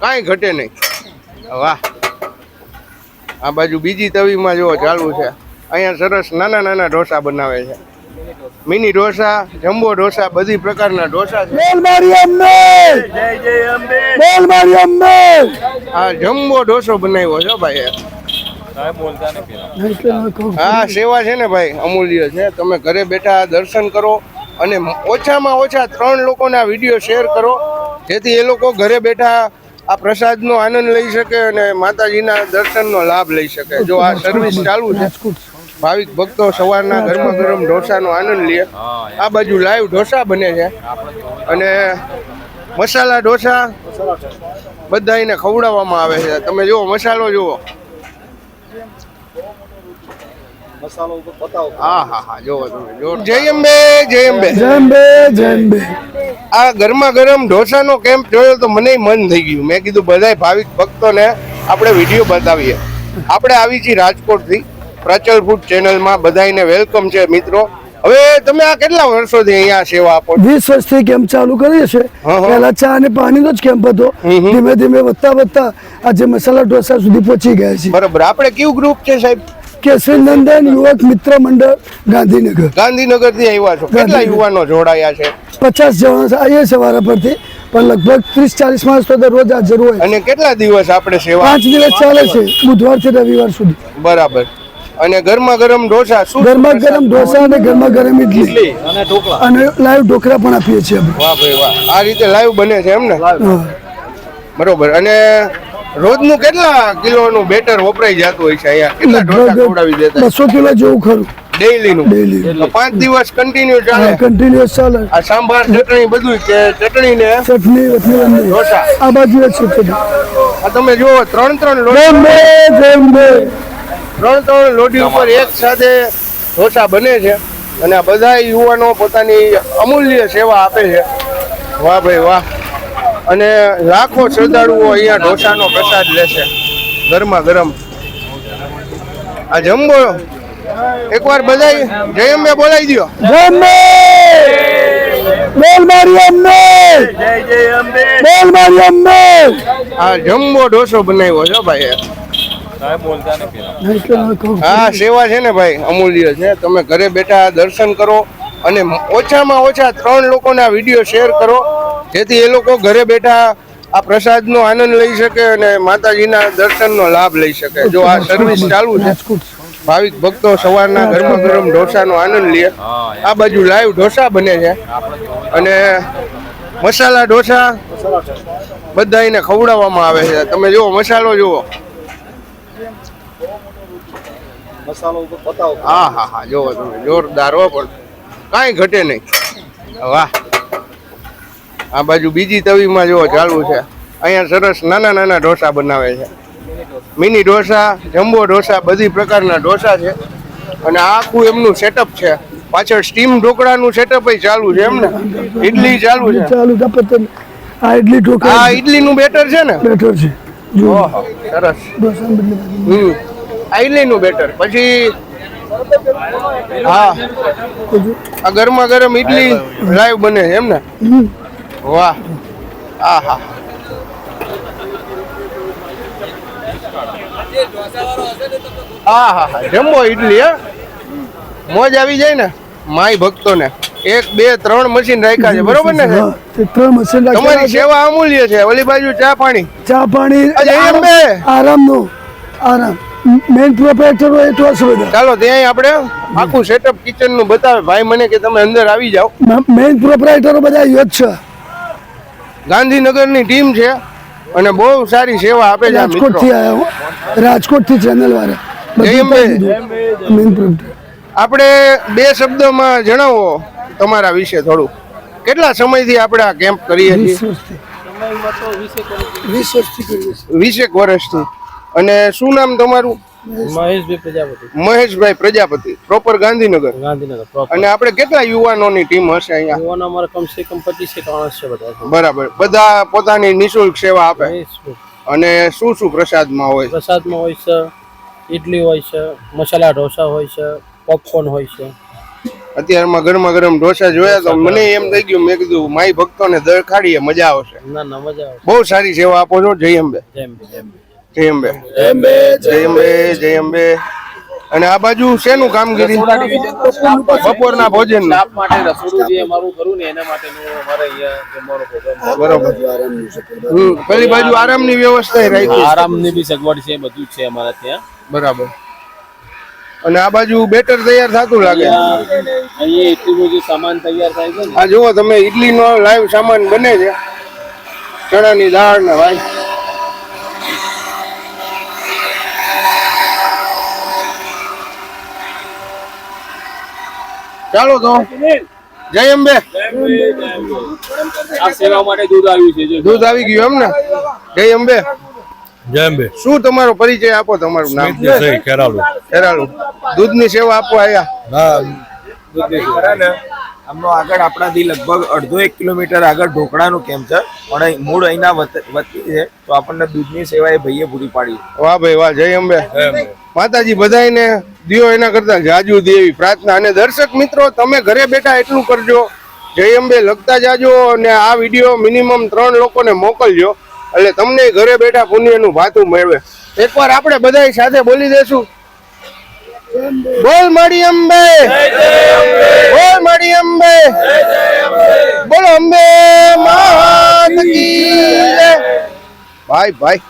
કાંઈ ઘટે નહીં. વાહ. આ બાજુ બીજી તવીમાં જો ચાલુ છે. અહીંયા સરસ નાના નાના ઢોસા બનાવે છે. મિની ઢોસા જમ્બો ઢોસા બધી પ્રકારના ઢોસા છે. બોલ મારી અમ્મે! જય જય અંબે બોલ મારી અમ્મે! આ જમ્બો ઢોસો બનાવ્યો છે ભાઈ આ સેવા છે ને ભાઈ અમૂલ્ય છે. તમે ઘરે બેઠા દર્શન કરો અને ઓછામાં ઓછા ત્રણ લોકોના આ વીડિયો શેર કરો. જેથી એ લોકો ઘરે બેઠા આ પ્રસાદનો આનંદ લઈ શકે અને માતાજીના દર્શનનો લાભ લઈ શકે. જો આ સર્વિસ ચાલુ છે, ભાવિક ભક્તો સવારના ગરમા ગરમ ઢોસાનો આનંદ લે. આ બાજુ લાઈવ ઢોસા બને છે. અને મસાલા ઢોસા બધા એને ખવડાવવામાં આવે છે. તમે જુઓ, મસાલો જુઓ. હા હા હા જોવો તમે જય અંબે જય અંબે. જય અંબે જય અંબે. આ ગરમા ગરમ ઢોસાનો કેમ્પ જોયો તો મને મન થઈ ગયું. મેં કીધું બધાય ભાવિક ભક્તોને આપણે વીડિયો બતાવીએ. આપણે આવી છીએ રાજકોટથી. પ્રચલ ફૂડ ચેનલમાં બધાયને વેલકમ છે મિત્રો. હવે તમે આ કેટલા વર્ષોથી અહીંયા સેવા આપો વીસ વર્ષથી કેમ્પ ચાલુ કરીએ છે. પહેલા ચા અને પાણીનો જ કેમ્પ હતો. ધીમે ધીમે વધતા વધતા આજે મસાલા ઢોસા સુધી પહોંચી ગયા છે બરાબર. આપણે કયું ગ્રુપ છે સાહેબ? કેસરી નંદન યુવક મિત્ર મંડળ ગાંધીનગર. ગાંધીનગરથી આવ્યા છો. કેટલા યુવાનો જોડાયા છે? પચાસ જણા આવીએ છે વારા પરથી પણ લગભગ ત્રીસ ચાલીસ માણસ તો દરરોજ હાજર હોય. અને કેટલા દિવસ આપણે સેવા પાંચ દિવસ ચાલે છે બુધવારથી રવિવાર સુધી. બરાબર. અને ગરમા ગરમ ઢોસા શું ગરમા ગરમ ઢોસા અને ગરમા ગરમ ઇડલી અને ઢોકળા. અને લાઈવ ઢોકળા પણ આપીએ છીએ અમે. વાહ ભાઈ વાહ. આ રીતે લાઈવ બને છે એમ ને? બરોબર. અને રોજનું કેટલા કિલોનું બેટર વપરાઈ જતું હોય છે અહીંયા? કેટલા ઢોસા ખવડાવી દેતા બસો કિલો જેવું ખરું. ડેઈલીનું? ડેઈલી. પાંચ દિવસ કન્ટિન્યુ ચાલે? કન્ટિન્યુઅસ ચાલે. આ સાંભાર ચટણી બધું છે ચટણી ને ચટણી ઢોસા? આ બાજુ છે આ તમે જુઓ ત્રણ ત્રણ લોટ ત્રણ ત્રણ લોટી ઉપર એક સાથે ઢોસા બને છે. અને આ બધા યુવાનો પોતાની અમૂલ્ય સેવા આપે છે. વાહ ભાઈ વાહ. અને લાખો શ્રદ્ધાળુઓ અહીંયા ઢોસાનો પ્રસાદ લેશે ગરમા ગરમ. આ જમ્બો એકવાર બધા જય અંબે બોલાવી દો જમ્બે બોલ મારી અમ્મે! જય જય અંબે બોલ મારી અમ્મે! આ જમ્બો ઢોસો બનાવ્યો છે ભાઈ હા સેવા છે ને ભાઈ અમૂલ્ય છે. તમે ઘરે બેઠા દર્શન કરો અને ઓછામાં ઓછા ત્રણ લોકોના વીડિયો શેર કરો. જેથી એ લોકો ઘરે બેઠા આ પ્રસાદનો આનંદ લઈ શકે અને માતાજીના દર્શનનો લાભ લઈ શકે. જો આ સર્વિસ ચાલુ છે ભાવિક ભક્તો સવારના ગરમા ગરમ ઢોસાનો આનંદ લે. આ બાજુ લાઈવ ઢોસા બને છે. અને મસાલા ઢોસા બધા એને ખવડાવવામાં આવે છે. તમે જુઓ મસાલો જુઓ. હા હા હા જોવો તમે. જોરદાર હો પણ. કાંઈ ઘટે નહીં. વાહ. આ બાજુ બીજી તવીમાં જો ચાલુ છે. અહીંયા સરસ નાના નાના ઢોસા બનાવે છે. મિની ઢોસા જમ્બો ઢોસા બધી પ્રકારના ઢોસા છે. અને આખું એમનું સેટઅપ છે. પાછળ સ્ટીમ ઢોકળાનું સેટઅપ ચાલુ છે એમ ને ઇડલી ચાલુ છે. ચાલુ આ ઇડલી આ ઢોકળા ઇડલીનું બેટર છે ને? બેટર છે. ઓહો સરસ. હમ. આ ઇડલીનું બેટર. પછી હા. આ ગરમા ગરમ ઇડલી લાઈવ બને છે એમને. વાહ. આહા. હા હા હા જમ્બો ઇડલી હે. મોજ આવી જાય ને માય ભક્તોને. એક બે ત્રણ મશીન રાખ્યા છે. બરોબર ને ત્રણ મશીન તમારી સેવા અમૂલ્ય છે. ઓલી બાજુ ચા પાણી. ચા પાણી આરામ. આરામનો. આરામ. મેઇન પ્રોપરાઇટર હોય એટલો જ બધા ચાલો ત્યાં આપણે આખું સેટઅપ કિચનનું બતાવે. ભાઈ મને કે તમે અંદર આવી જાઓ. મેઇન પ્રોપરાઇટરો બધા યોજ છે. ગાંધીનગરની ટીમ છે અને બહુ સારી સેવા આપે છે રાજકોટથી આવ્યા હું. રાજકોટથી ચેનલ વાળા આપણે બે શબ્દોમાં જણાવો તમારા વિશે થોડું. કેટલા સમયથી આપણે આ કેમ્પ કરીએ છીએ. વીસેક વર્ષથી. અને શું નામ તમારું? મહેશભાઈ પ્રજાપતિ. મહેશભાઈ પ્રજાપતિ પ્રોપર ગાંધીનગર. ગાંધીનગર અને આપણે કેટલા યુવાનોની ટીમ હશે અહીંયા? યુવાનો અમારે કમસે કમ પચીસ એક માણસ છે બધા. બરાબર. બધા પોતાની નિઃશુલ્ક સેવા આપે. અને શું શું પ્રસાદમાં હોય? પ્રસાદમાં હોય છે ઇડલી હોય છે મસાલા ઢોસા હોય છે પોપકોર્ન હોય છે. અત્યારમાં ગરમા ગરમ ઢોસા જોયા તો મને એમ થઈ ગયું મેં કીધું માય ભક્તોને દરખાડીએ મજા આવશે. ના ના મજા આવે બહુ સારી સેવા આપો છો. જય અંબે. જય અંબે જેમ બી જય અંબે. જય અંબે જય અંબે અને આ બાજુ શેનું કામગીરી? બપોરના ભોજન સ્ટાફ માટે રસોડું જે અમારું કરું ને એના માટેનું અમારે અહીંયા બરોબર. હમ પેલી બાજુ આરામની વ્યવસ્થા રાખી. આરામની બી સગવડ છે બધું જ છે અમારા ત્યાં. બરાબર. અને આ બાજુ બેટર તૈયાર થતું લાગે. અહીંયા એટલું સામાન તૈયાર થાય છે આ જુઓ તમે ઇડલીનો લાઈવ સામાન બને છે. ચણાની દાળ ને ભાઈ. ચાલો તો. જય અંબે. આ સેવા માટે દૂધ આવ્યું છે દૂધ આવી ગયું એમ ને? જય અંબે. જય અંબે. શું તમારો પરિચય આપો તમારું નામ? ખેરાલુ. ખેરાલુ. દૂધની સેવા આપવા આવ્યા હા આમનો આગળ આપણાથી લગભગ અડધો એક કિલોમીટર આગળ ઢોકળાનું કેમ્પ છે? પણ મૂળ અહીંના વત- વતની છે તો આપણને દૂધની સેવા એ ભાઈએ પૂરી પાડી વાહ ભાઈ વાહ જય અંબે. માતાજી બધાયને દિયો એના કરતા જાજુ દેવી પ્રાર્થના. અને દર્શક મિત્રો તમે ઘરે બેઠા એટલું કરજો. જય અંબે લખતા જાજો અને આ વીડિયો મિનિમમ ત્રણ લોકોને મોકલજો. એટલે તમને ઘરે બેઠા પુણ્યનું ભાતું મેળવે એકવાર આપણે બધાય સાથે બોલી દેશું. બોલ માડી અંબે બોલ માડી અંબે બોલો અંબે માત કી જય. ભાઈ ભાઈ